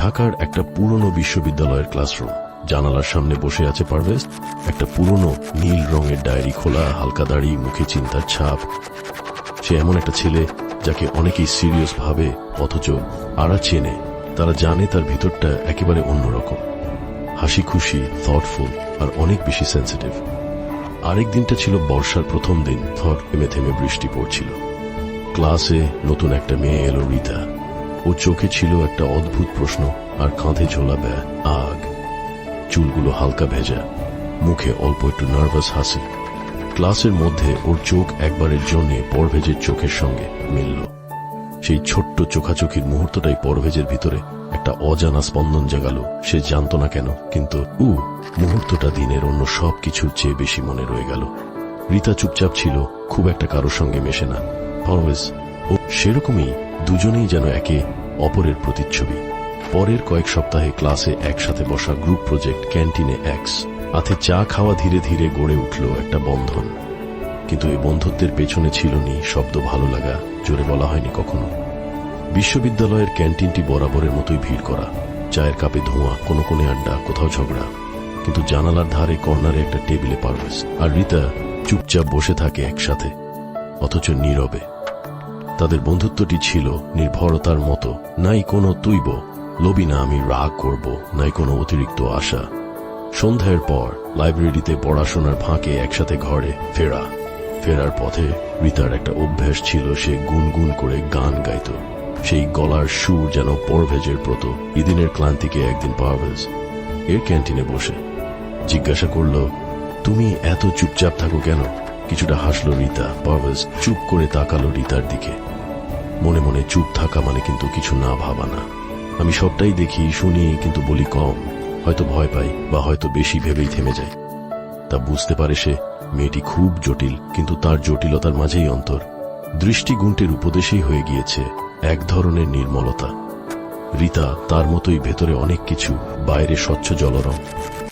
ঢাকার একটা পুরনো বিশ্ববিদ্যালয়ের ক্লাসরুম। জানালার সামনে বসে আছে পারভেজ। একটা পুরনো নীল রঙের ডায়েরি খোলা, হালকা দাড়ি, মুখে চিন্তার ছাপ। সে এমন একটা ছেলে যাকে অনেকেই সিরিয়াস ভাবে, অথচ আরা চেনে। তারা জানে তার ভিতরটা একেবারে অন্যরকম। হাসি খুশি থটফুল আর অনেক বেশি সেন্সিটিভ আরেক দিনটা ছিল বর্ষার প্রথম দিন। থর থেমে থেমে বৃষ্টি পড়ছিল। ক্লাসে নতুন একটা মেয়ে এলো রিতা। ও চোখে ছিল একটা অদ্ভুত প্রশ্ন, আর কাঁধে ঝোলা ব্যাগ, আগ। চুলগুলো হালকা ভেজা, মুখে অল্প একটু নার্ভাস হাসি ক্লাসের মধ্যে ওর চোখ একবারের জন্য পরভেজের চোখের সঙ্গে মিলল। সেই ছোট্ট চোখাচোখির মুহূর্তটাই পরভেজের ভিতরে একটা অজানা স্পন্দন জাগালো। সে জানতো না কেন, কিন্তু উ, মুহূর্তটা দিনের অন্য সব কিছুর চেয়ে বেশি মনে রয়ে গেল। রিতা চুপচাপ ছিল, খুব একটা কারোর সঙ্গে মেশে না। পারভেজ ও সেরকমই দুজনেই যেন একে অপরের প্রতিচ্ছবি। পরের কয়েক সপ্তাহে ক্লাসে একসাথে বসা গ্রুপ প্রজেক্ট ক্যান্টিনে এক্স। হাতে চা খাওয়া ধীরে ধীরে গড়ে উঠল একটা বন্ধন। কিন্তু এই বন্ধুত্বের পেছনে ছিল নি শব্দ ভালো লাগা, জোরে বলা হয়নি কখনো। বিশ্ববিদ্যালয়ের ক্যান্টিনটি বরাবরের মতোই ভিড় করা। চায়ের কাপে ধোঁয়া, কোনো কোণে আড্ডা, কোথাও ঝগড়া। কিন্তু জানালার ধারে কর্নারে একটা টেবিলে পারভেজ। আর রিতা চুপচাপ বসে থাকে একসাথে, অথচ নীরবে। তাদের বন্ধুত্বটি ছিল নির্ভরতার মতো। নাই কোনো তুইব লবি না আমি রাগ করব, নাই কোনো অতিরিক্ত আশা। সন্ধ্যার পর লাইব্রেরিতে পড়াশোনার ফাঁকে একসাথে ঘরে ফেরা। ফেরার পথে রিতার একটা অভ্যাস ছিল, সে গুনগুন করে গান গাইত। সেই গলার সুর যেন পরভেজের প্রত, ইদিনের ক্লান্তিকে একদিন পারভেজ। এর ক্যান্টিনে বসে জিজ্ঞাসা করল, তুমি এত চুপচাপ থাকো কেন? কিছুটা হাসলো রিতা। পারভেজ চুপ করে তাকালো রিতার দিকে। মনে মনে চুপ থাকা মানে কিন্তু কিছু না ভাবা না। আমি সবটাই দেখি, শুনি, কিন্তু বলি কম। হয়তো ভয় পাই বা হয়তো বেশি ভেবেই থেমে যাই। তা বুঝতে পারে সে মেয়েটি খুব জটিল, কিন্তু তার জটিলতার মাঝেই অন্তর। দৃষ্টিগুণটের উপদেশেই হয়ে গিয়েছে এক ধরনের নির্মলতা। রিতা তার মতোই ভেতরে অনেক কিছু, বাইরে স্বচ্ছ জলরং।